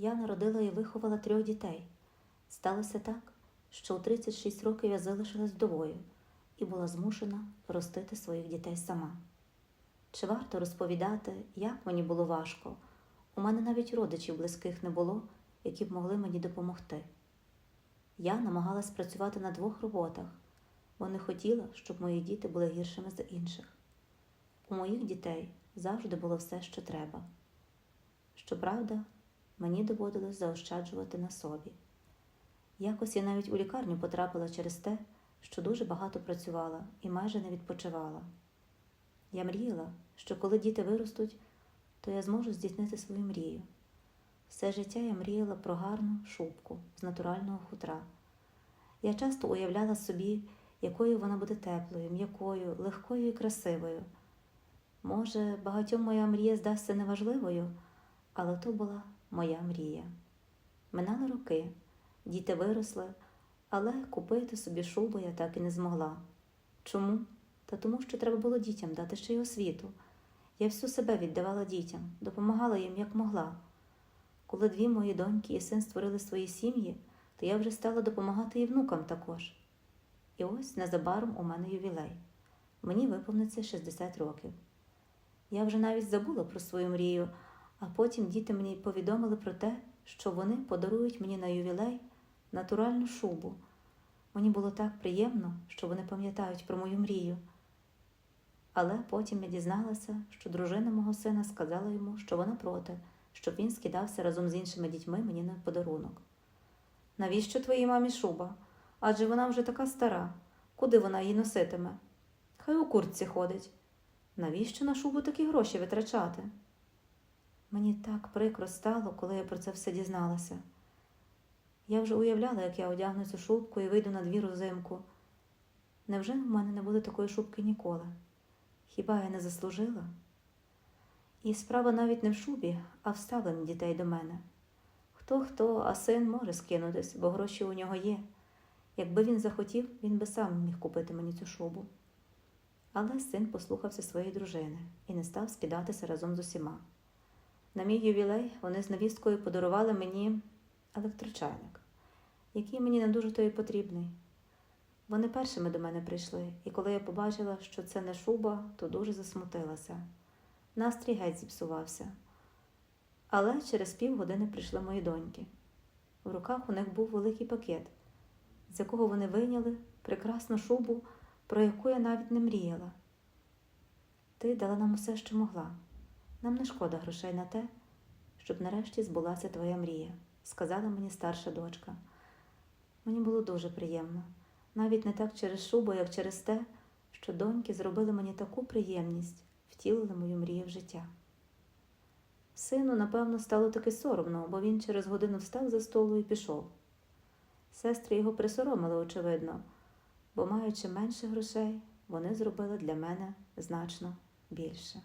Я народила і виховала трьох дітей. Сталося так, що у 36 років я залишилась вдовою і була змушена ростити своїх дітей сама. Чи варто розповідати, як мені було важко? У мене навіть родичів близьких не було, які б могли мені допомогти. Я намагалась працювати на двох роботах, бо не хотіла, щоб мої діти були гіршими за інших. У моїх дітей завжди було все, що треба. Щоправда, мені доводилось заощаджувати на собі. Якось я навіть у лікарню потрапила через те, що дуже багато працювала і майже не відпочивала. Я мріяла, що коли діти виростуть, то я зможу здійснити свою мрію. Все життя я мріяла про гарну шубку з натурального хутра. Я часто уявляла собі, якою вона буде теплою, м'якою, легкою і красивою. Може, багатьом моя мрія здасться неважливою, але то була моя мрія. Минали роки, діти виросли, але купити собі шубу я так і не змогла. Чому? Та тому, що треба було дітям дати ще й освіту. Я всю себе віддавала дітям, допомагала їм як могла. Коли дві мої доньки і син створили свої сім'ї, то я вже стала допомагати і внукам також. І ось незабаром у мене ювілей. Мені виповниться 60 років. Я вже навіть забула про свою мрію, а потім діти мені повідомили про те, що вони подарують мені на ювілей натуральну шубу. Мені було так приємно, що вони пам'ятають про мою мрію. Але потім я дізналася, що дружина мого сина сказала йому, що вона проти, щоб він скидався разом з іншими дітьми мені на подарунок. Навіщо твоїй мамі шуба? Адже вона вже така стара. Куди вона її носитиме? Хай у куртці ходить. Навіщо на шубу такі гроші витрачати? Мені так прикро стало, коли я про це все дізналася. Я вже уявляла, як я одягну цю шубку і вийду на двір узимку. Невже в мене не буде такої шубки ніколи? Хіба я не заслужила? І справа навіть не в шубі, а в ставленні дітей до мене. Хто хто, а син може скинутись, бо гроші у нього є. Якби він захотів, він би сам міг купити мені цю шубу. Але син послухався своєї дружини і не став скидатися разом з усіма. На мій ювілей вони з невісткою подарували мені електрочайник, який мені не дуже то й потрібний. Вони першими до мене прийшли, і коли я побачила, що це не шуба, то дуже засмутилася. Настрій геть зіпсувався. Але через півгодини прийшли мої доньки. В руках у них був великий пакет, з якого вони вийняли прекрасну шубу, про яку я навіть не мріяла. Ти дала нам усе, що могла. Нам не шкода грошей на те, щоб нарешті збулася твоя мрія, сказала мені старша дочка. Мені було дуже приємно, навіть не так через шубу, як через те, що доньки зробили мені таку приємність, втілили мою мрію в життя. Сину, напевно, стало таки соромно, бо він через годину встав за столу і пішов. Сестри його присоромили, очевидно, бо, маючи менше грошей, вони зробили для мене значно більше.